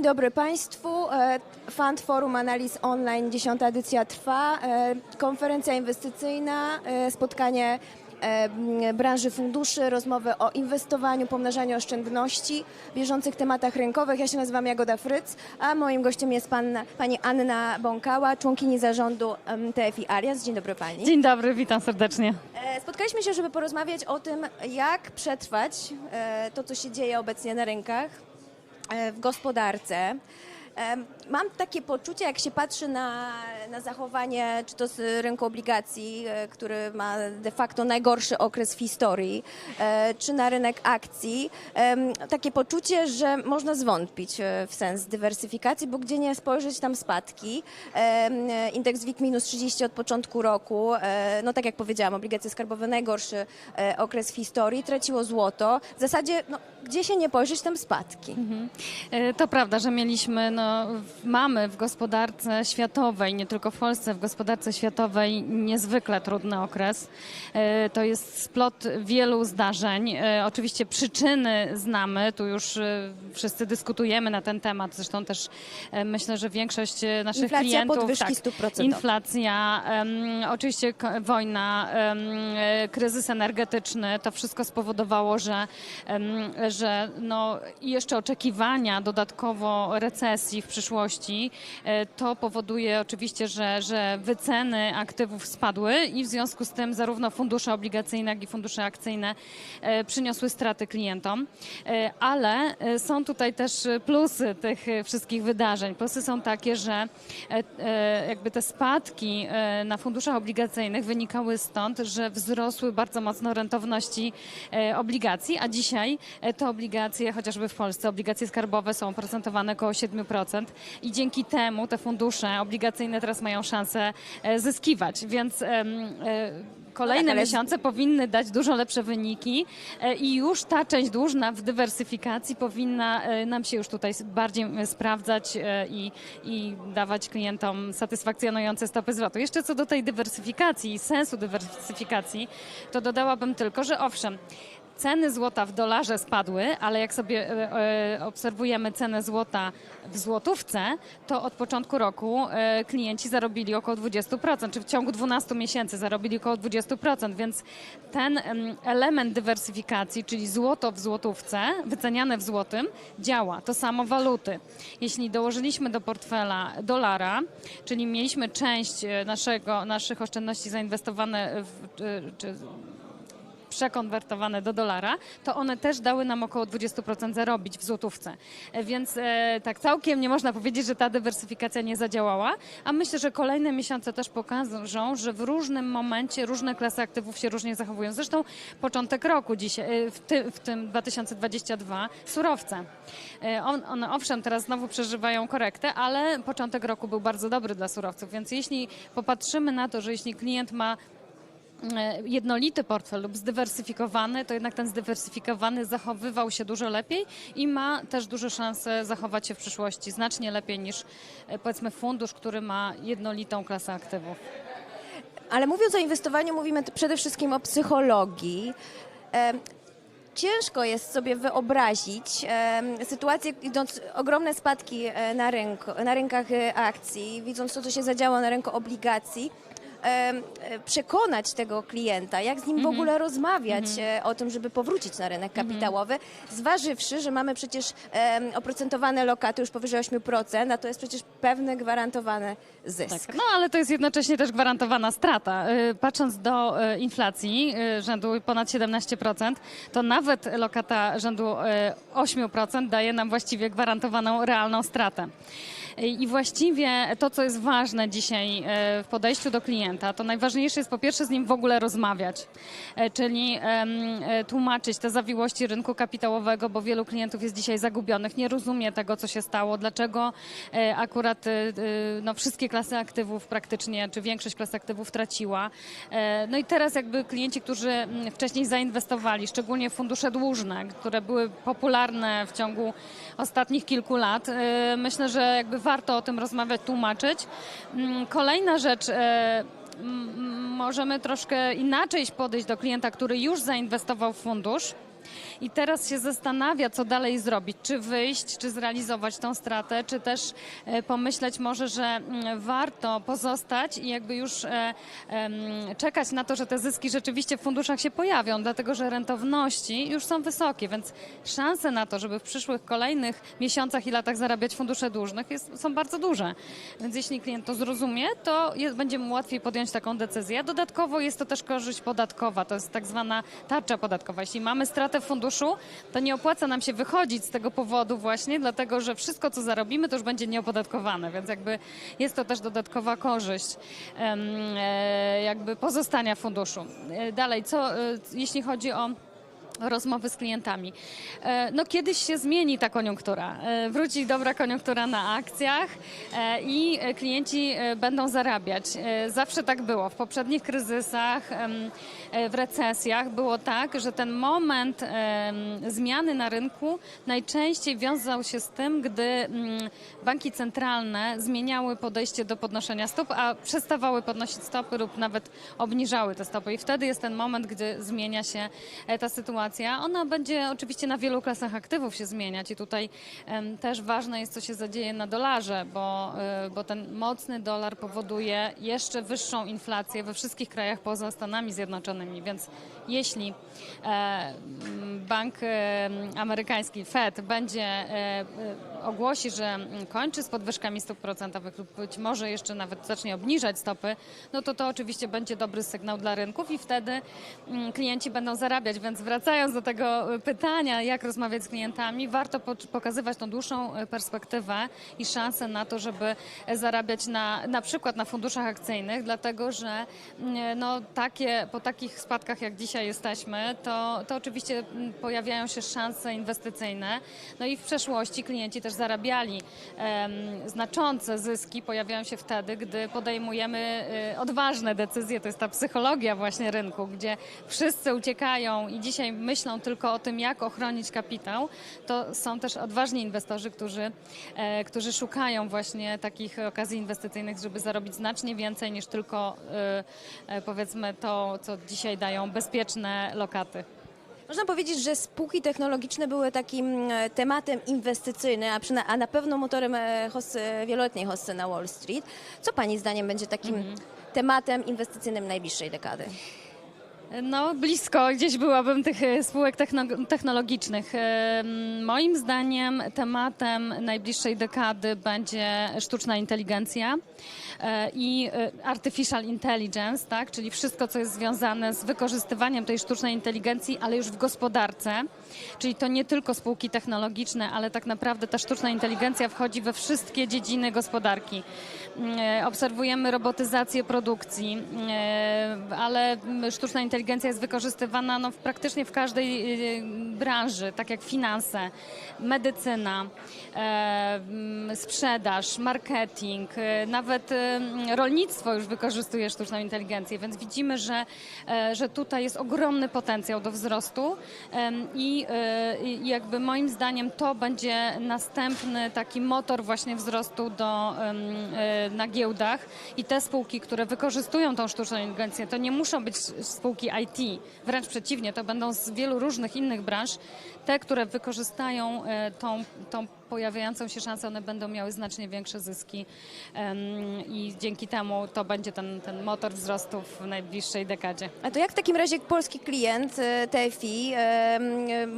Dzień dobry Państwu. E, Fund Forum Analiz Online, dziesiąta edycja trwa. E, Konferencja inwestycyjna, e, spotkanie branży funduszy, rozmowy o inwestowaniu, pomnażaniu oszczędności, bieżących tematach rynkowych. Ja się nazywam Jagoda Fryc, a moim gościem jest pan, pani Anna Bąkała, członkini zarządu TFI Alias. Dzień dobry Pani. Dzień dobry, witam serdecznie. Spotkaliśmy się, żeby porozmawiać o tym, jak przetrwać to, co się dzieje obecnie na rynkach, w gospodarce. E, Mam takie poczucie, jak się patrzy na, na zachowanie, czy to z rynku obligacji, e, który ma de facto najgorszy okres w historii, e, czy na rynek akcji, takie poczucie, że można zwątpić e, w sens dywersyfikacji, bo gdzie nie spojrzeć, tam spadki. E, Indeks WIG minus 30 od początku roku, e, no tak jak powiedziałam, obligacje skarbowe najgorszy e, okres w historii, traciło złoto. W zasadzie, no, gdzie się nie pojrzeć, tam spadki. E, To prawda, że mieliśmy, no, mamy w gospodarce światowej, nie tylko w Polsce, w gospodarce światowej niezwykle trudny okres. E, To jest splot wielu zdarzeń. E, Oczywiście przyczyny znamy, tu już wszyscy dyskutujemy na ten temat, zresztą też myślę, że większość naszych Inflacja, klientów... podwyżki stóp procentowych. Inflacja, em, oczywiście wojna, kryzys energetyczny, to wszystko spowodowało, że, że no, jeszcze oczekiwania dodatkowo recesji w przyszłości, e, to powoduje oczywiście, że, że wyceny aktywów spadły i w związku z tym zarówno fundusze obligacyjne, jak i fundusze akcyjne e, przyniosły straty klientom, E, ale są tutaj też plusy tych wszystkich wydarzeń. Plusy są takie, że jakby te spadki na funduszach obligacyjnych wynikały stąd, że wzrosły bardzo mocno rentowności obligacji, a dzisiaj te obligacje, chociażby w Polsce, obligacje skarbowe są oprocentowane około 7% i dzięki temu te fundusze obligacyjne teraz mają szansę e, zyskiwać, więc e, Kolejne Tak, ale miesiące powinny dać dużo lepsze wyniki e, i już ta część dłużna w dywersyfikacji powinna nam się już tutaj bardziej sprawdzać i, i dawać klientom satysfakcjonujące stopy zwrotu. Jeszcze co do tej dywersyfikacji i sensu dywersyfikacji, to dodałabym tylko, że owszem, Ceny złota w dolarze spadły, ale jak sobie e, e, obserwujemy cenę złota w złotówce, to od początku roku e, klienci zarobili około 20%, czy w ciągu 12 miesięcy zarobili około 20%, więc ten em, element dywersyfikacji, czyli złoto w złotówce, wyceniane w złotym, działa. To samo waluty. Jeśli dołożyliśmy do portfela dolara, czyli mieliśmy część naszego, naszych oszczędności zainwestowane w, czy przekonwertowane do dolara, to one też dały nam około 20% zarobić w złotówce. E, Więc e, tak całkiem nie można powiedzieć, że ta dywersyfikacja nie zadziałała, a myślę, że kolejne miesiące też pokażą, że w różnym momencie różne klasy aktywów się różnie zachowują. Zresztą początek roku dzisiaj, e, w, ty, w tym 2022 surowce. On, one owszem teraz znowu przeżywają korektę, ale początek roku był bardzo dobry dla surowców, więc jeśli popatrzymy na to, że jeśli klient ma jednolity portfel lub zdywersyfikowany, to jednak ten zdywersyfikowany zachowywał się dużo lepiej i ma też duże szanse zachować się w przyszłości znacznie lepiej niż e, powiedzmy fundusz, który ma jednolitą klasę aktywów. Ale mówiąc o inwestowaniu, mówimy przede wszystkim o psychologii. Ciężko jest sobie wyobrazić sytuację, idąc ogromne spadki e, na, rynku, na rynkach e, akcji, widząc to, co się zadziało na rynku obligacji, e, przekonać tego klienta, jak z nim w ogóle rozmawiać e, o tym, żeby powrócić na rynek kapitałowy, zważywszy, że mamy przecież oprocentowane lokaty już powyżej 8%, a to jest przecież pewny gwarantowany zysk. Tak. No ale to jest jednocześnie też gwarantowana strata. Y, Patrząc do y, inflacji y, rzędu ponad 17%, to nawet lokata rzędu y, 8% daje nam właściwie gwarantowaną realną stratę. I właściwie to, co jest ważne dzisiaj y, w podejściu do klienta, to najważniejsze jest po pierwsze z nim w ogóle rozmawiać, y, czyli y, tłumaczyć te zawiłości rynku kapitałowego, bo wielu klientów jest dzisiaj zagubionych, nie rozumie tego, co się stało, dlaczego e, akurat e, e, no, wszystkie klasy aktywów praktycznie, czy większość klas aktywów traciła. E, No i teraz jakby klienci, którzy wcześniej zainwestowali, szczególnie fundusze dłużne, które były popularne w ciągu ostatnich kilku lat, e, myślę, że jakby warto o tym rozmawiać, tłumaczyć. Mm, Kolejna rzecz, e, możemy troszkę inaczej podejść do klienta, który już zainwestował w fundusz, i teraz się zastanawia, co dalej zrobić, czy wyjść, czy zrealizować tą stratę, czy też e, pomyśleć może, że mm, warto pozostać i jakby już e, czekać na to, że te zyski rzeczywiście w funduszach się pojawią, dlatego że rentowności już są wysokie, więc szanse na to, żeby w przyszłych kolejnych miesiącach i latach zarabiać fundusze dłużnych jest, są bardzo duże. Więc jeśli klient to zrozumie, to jest, będzie mu łatwiej podjąć taką decyzję. Dodatkowo jest to też korzyść podatkowa, to jest tak zwana tarcza podatkowa. Jeśli mamy stratę w to nie opłaca nam się wychodzić z tego powodu właśnie, dlatego że wszystko, co zarobimy, to już będzie nieopodatkowane, więc jakby jest to też dodatkowa korzyść e, jakby pozostania funduszu. E, Dalej, co e, jeśli chodzi o rozmowy z klientami. E, No kiedyś się zmieni ta koniunktura. E, Wróci dobra koniunktura na akcjach e, i klienci będą zarabiać. Zawsze tak było. W poprzednich kryzysach, w recesjach było tak, że ten moment zmiany na rynku najczęściej wiązał się z tym, gdy mm, banki centralne zmieniały podejście do podnoszenia stóp, a przestawały podnosić stopy lub nawet obniżały te stopy. I wtedy jest ten moment, gdy zmienia się ta sytuacja. Ona będzie oczywiście na wielu klasach aktywów się zmieniać i tutaj też ważne jest, co się zadzieje na dolarze, bo, y, bo ten mocny dolar powoduje jeszcze wyższą inflację we wszystkich krajach poza Stanami Zjednoczonymi, więc jeśli e, bank e, amerykański Fed będzie e, e, ogłosi, że kończy z podwyżkami stóp procentowych lub być może jeszcze nawet zacznie obniżać stopy, no to to oczywiście będzie dobry sygnał dla rynków i wtedy mm, klienci będą zarabiać. Więc wracając do tego e, pytania, jak rozmawiać z klientami, warto po- pokazywać tą dłuższą e, perspektywę i szansę na to, żeby e, zarabiać na, na przykład na funduszach akcyjnych, dlatego że mm, no, takie, po takich spadkach jak dzisiaj jesteśmy, to, to oczywiście mm, pojawiają się szanse inwestycyjne. No i w przeszłości klienci też zarabiali em, znaczące zyski, pojawiają się wtedy, gdy podejmujemy odważne decyzje. To jest ta psychologia właśnie rynku, gdzie wszyscy uciekają i dzisiaj myślą tylko o tym, jak ochronić kapitał. To są też odważni inwestorzy, którzy, e, którzy szukają właśnie takich okazji inwestycyjnych, żeby zarobić znacznie więcej niż tylko y, e, powiedzmy to, co dzisiaj dają bezpieczne lokaty. Można powiedzieć, że spółki technologiczne były takim e, tematem inwestycyjnym, a, przyna- a na pewno motorem e, hossy, wieloletniej hossy na Wall Street. Co Pani zdaniem będzie takim Mhm. tematem inwestycyjnym najbliższej dekady? No, blisko gdzieś byłabym tych e, spółek techno- technologicznych. Em, Moim zdaniem tematem najbliższej dekady będzie sztuczna inteligencja e, i e, artificial intelligence, tak? czyli wszystko, co jest związane z wykorzystywaniem tej sztucznej inteligencji, ale już w gospodarce. Czyli to nie tylko spółki technologiczne, ale tak naprawdę ta sztuczna inteligencja wchodzi we wszystkie dziedziny gospodarki. E, Obserwujemy robotyzację produkcji, e, ale sztuczna inteligencja jest wykorzystywana no, w praktycznie w każdej e, branży, tak jak finanse, medycyna, e, m, sprzedaż, marketing, e, nawet e, rolnictwo już wykorzystuje sztuczną inteligencję, więc widzimy, że, e, że tutaj jest ogromny potencjał do wzrostu i jakby moim zdaniem to będzie następny taki motor właśnie wzrostu do, na giełdach i te spółki, które wykorzystują tą sztuczną inteligencję, to nie muszą być spółki IT, wręcz przeciwnie, to będą z wielu różnych innych branż. Te, które wykorzystają e, tą, tą pojawiającą się szansę, one będą miały znacznie większe zyski i dzięki temu to będzie ten, ten motor wzrostu w najbliższej dekadzie. A to jak w takim razie polski klient e, TFI e,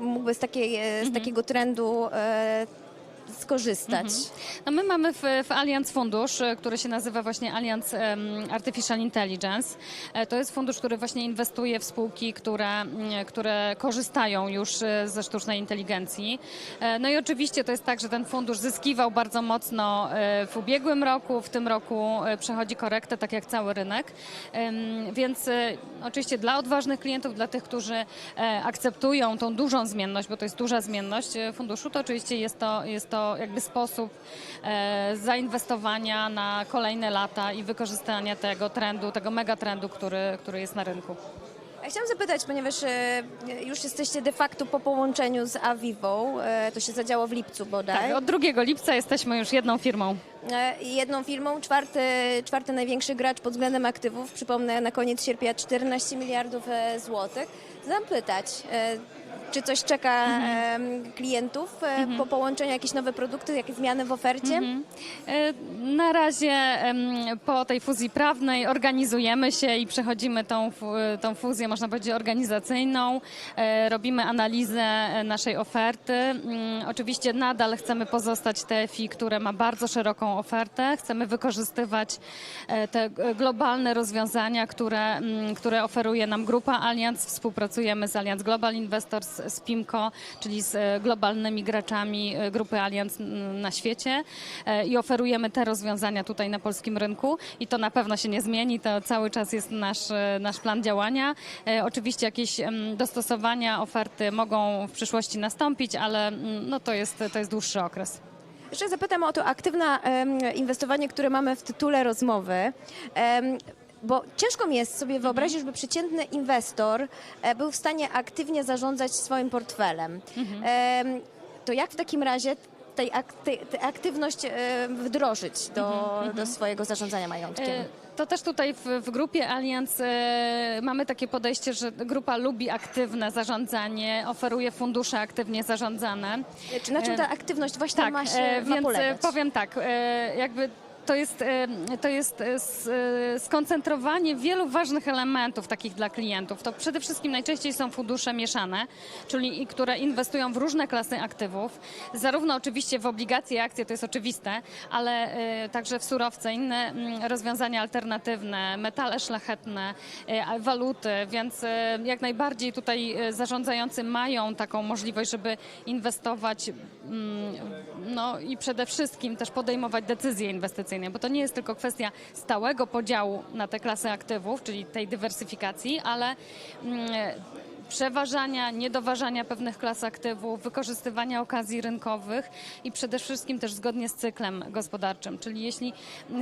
mógłby z, takiej, e, Mhm. z takiego trendu skorzystać? No my mamy w, w Allianz fundusz, e, który się nazywa właśnie Allianz Artificial Intelligence. E, To jest fundusz, który właśnie inwestuje w spółki, które, które korzystają już e, ze sztucznej inteligencji. No i oczywiście to jest tak, że ten fundusz zyskiwał bardzo mocno w ubiegłym roku, w tym roku przechodzi korektę, tak jak cały rynek. Więc oczywiście dla odważnych klientów, dla tych, którzy akceptują tą dużą zmienność, bo to jest duża zmienność funduszu, to oczywiście jest to, jest to jakby sposób e, zainwestowania na kolejne lata i wykorzystania tego trendu, tego megatrendu, który, który jest na rynku. Ja chciałam zapytać, ponieważ e, już jesteście de facto po połączeniu z Avivą, e, to się zadziało w lipcu bodaj. Tak, od 2 lipca jesteśmy już jedną firmą. Jedną firmą, czwarty, czwarty największy gracz pod względem aktywów. Przypomnę, na koniec sierpnia 14 miliardów złotych. Zapytać, Czy coś czeka Mhm. klientów e, po połączeniu jakieś nowe produkty, jakieś zmiany w ofercie? E, Na razie po tej fuzji prawnej organizujemy się i przechodzimy tą, fu- tą fuzję, można powiedzieć, organizacyjną. E, Robimy analizę e, naszej oferty. Mm, Oczywiście nadal chcemy pozostać TFI, które ma bardzo szeroką ofertę. Chcemy wykorzystywać e, te globalne rozwiązania, które, mm, które oferuje nam Grupa Allianz. Współpracujemy z Allianz Global Investors, z PIMCO, czyli z e, globalnymi graczami e, Grupy Allianz na świecie e, i oferujemy te rozwiązania tutaj na polskim rynku i to na pewno się nie zmieni, to cały czas jest nasz, nasz plan działania. Oczywiście jakieś dostosowania oferty mogą w przyszłości nastąpić, ale no to, jest, to jest dłuższy okres. Jeszcze zapytam o to aktywne inwestowanie, które mamy w tytule rozmowy. Bo ciężko mi jest sobie wyobrazić, żeby przeciętny inwestor e, był w stanie aktywnie zarządzać swoim portfelem. Em, to jak w takim razie tej akty, tę aktywność e, wdrożyć do, do swojego zarządzania majątkiem? E, To też tutaj w, w grupie Allianz e, mamy takie podejście, że grupa lubi aktywne zarządzanie, oferuje fundusze aktywnie zarządzane. Czy na czym ta aktywność właśnie Tak, ma się e, ma więc polegać? powiem tak, e, jakby to jest, e, to jest e, e, skoncentrowanie wielu ważnych elementów takich dla klientów. To przede wszystkim najczęściej są fundusze mieszane, czyli które inwestują w różne klasy aktywów, zarówno oczywiście w obligacje i akcje, to jest oczywiste, ale także w surowce, inne mm, rozwiązania alternatywne, metale szlachetne, waluty, więc jak najbardziej tutaj zarządzający mają taką możliwość, żeby inwestować mm, no i przede wszystkim też podejmować decyzje inwestycyjne, bo to nie jest tylko kwestia stałego podziału na te klasy aktywów, czyli tej dywersyfikacji, ale mm, przeważania, niedoważania pewnych klas aktywów, wykorzystywania okazji rynkowych i przede wszystkim też zgodnie z cyklem gospodarczym. Czyli jeśli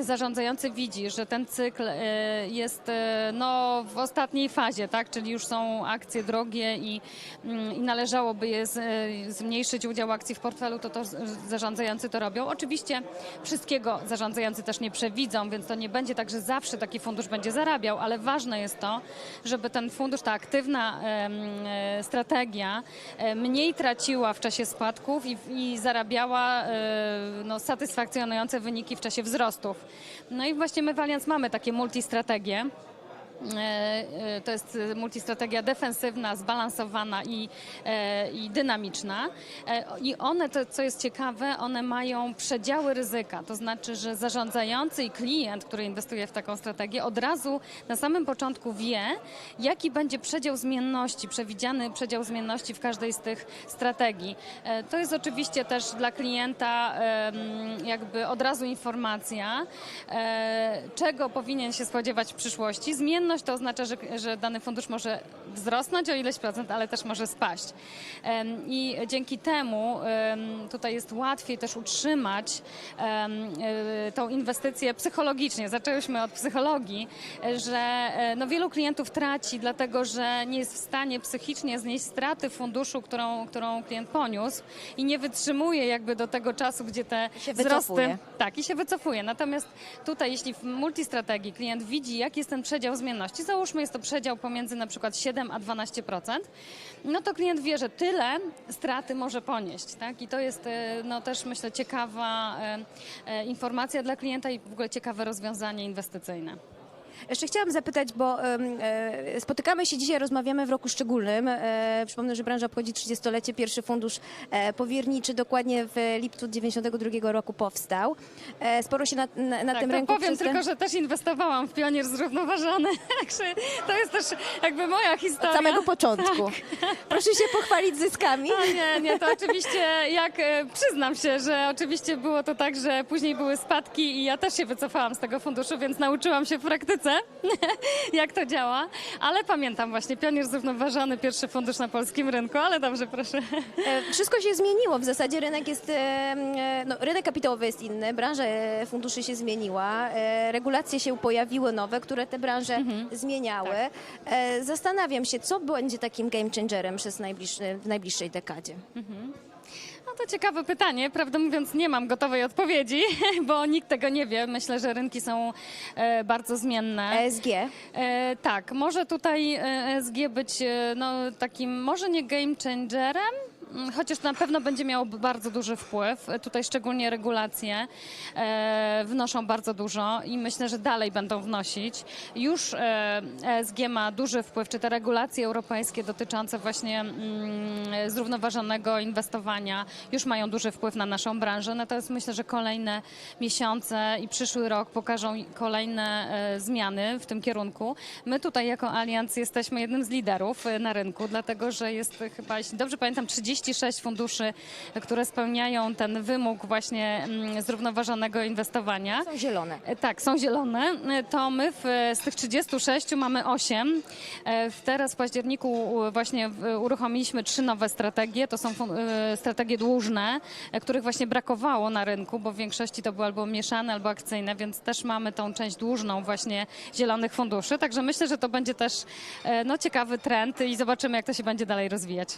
zarządzający widzi, że ten cykl e, jest e, no, w ostatniej fazie, tak, czyli już są akcje drogie i, mm, i należałoby je z, e, zmniejszyć udział akcji w portfelu, to, to zarządzający to robią. Oczywiście wszystkiego zarządzający też nie przewidzą, więc to nie będzie tak, że zawsze taki fundusz będzie zarabiał, ale ważne jest to, żeby ten fundusz, ta aktywna strategia e, mniej traciła w czasie spadków i, i zarabiała e, no, satysfakcjonujące wyniki w czasie wzrostów. No i właśnie my w Allianz mamy takie multistrategie. E, e, To jest e, multistrategia defensywna, zbalansowana i, i dynamiczna. I one, to, co jest ciekawe, one mają przedziały ryzyka. To znaczy, że zarządzający i klient, który inwestuje w taką strategię, od razu na samym początku wie, jaki będzie przedział zmienności, przewidziany przedział zmienności w każdej z tych strategii. To jest oczywiście też dla klienta jakby od razu informacja, czego powinien się spodziewać w przyszłości. Zmienność to oznacza, że, że dany fundusz może wzrosnąć o ileś procent, ale też może spaść. I dzięki temu em, tutaj jest łatwiej też utrzymać e, tą inwestycję psychologicznie. Zaczęłyśmy od psychologii, że e, no, wielu klientów traci, dlatego że nie jest w stanie psychicznie znieść straty funduszu, którą, którą klient poniósł i nie wytrzymuje jakby do tego czasu, gdzie te Się wzrosty... wycofuje. Tak, i się wycofuje. Natomiast tutaj, jeśli w multistrategii klient widzi, jaki jest ten przedział zmienności, załóżmy jest to przedział pomiędzy na przykład 7 a 12%, no to klient wie, że tyle straty może ponieść. Tak? I to jest e, no, też myślę ciekawa e, e, informacja dla klienta i w ogóle ciekawe rozwiązanie inwestycyjne. Jeszcze chciałam zapytać, bo e, spotykamy się dzisiaj, rozmawiamy w roku szczególnym. E, przypomnę, że branża obchodzi 30-lecie. Pierwszy fundusz e, powierniczy dokładnie w lipcu 92 roku powstał. Sporo się na, na, na tak, tym to rynku powiem ten- tylko, że też inwestowałam w Pionier Zrównoważony. Także to jest też jakby moja historia. od samego początku. Proszę się pochwalić zyskami. O nie, nie, to oczywiście jak przyznam się, że oczywiście było to tak, że później były spadki i ja też się wycofałam z tego funduszu, więc nauczyłam się w praktyce, jak to działa. Ale pamiętam właśnie, Pionier Zrównoważony, pierwszy fundusz na polskim rynku, ale dobrze, proszę. E, Wszystko się zmieniło. W zasadzie rynek jest, e, e, no, rynek kapitałowy jest inny, branża funduszy się zmieniła, regulacje się pojawiły nowe, które te branże zmieniały. E, Zastanawiam się, co będzie takim game changerem przez najbliższy, w najbliższej dekadzie. No to ciekawe pytanie. Prawdę mówiąc, nie mam gotowej odpowiedzi, bo nikt tego nie wie. Myślę, że rynki są e, bardzo zmienne. ESG. E, tak, może tutaj ESG być e, no, takim, może nie game changerem, chociaż na pewno będzie miało bardzo duży wpływ. E, Tutaj szczególnie regulacje e, wnoszą bardzo dużo i myślę, że dalej będą wnosić. Już e, ESG ma duży wpływ, czy te regulacje europejskie dotyczące właśnie mm, zrównoważonego inwestowania już mają duży wpływ na naszą branżę. Natomiast myślę, że kolejne miesiące i przyszły rok pokażą kolejne e, zmiany w tym kierunku. My tutaj jako Allianz jesteśmy jednym z liderów e, na rynku, dlatego że jest e, chyba, jeśli dobrze pamiętam, 36 funduszy, e, które spełniają ten wymóg właśnie mm, zrównoważonego inwestowania. Są zielone. E, Tak, są zielone. E, To my w, z tych 36 mamy 8. E, w- Teraz w październiku właśnie uruchomiliśmy trzy nowe strategie. To są e, strategie dłużne, e, których właśnie brakowało na rynku, bo w większości to były albo mieszane, albo akcyjne, więc też mamy tą część dłużną właśnie zielonych funduszy. Także myślę, że to będzie też e, no, ciekawy trend i zobaczymy, jak to się będzie dalej rozwijać.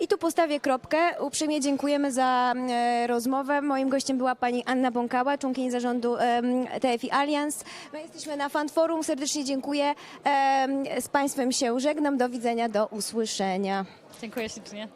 I tu postawię kropkę. Uprzejmie dziękujemy za e, rozmowę. Moim gościem była pani Anna Bąkała, członkini zarządu em, TFI Allianz. My jesteśmy na Fan Forum. Serdecznie dziękuję. Em, z Państwem się żegnam. Do widzenia, do usłyszenia. Dziękuję ślicznie.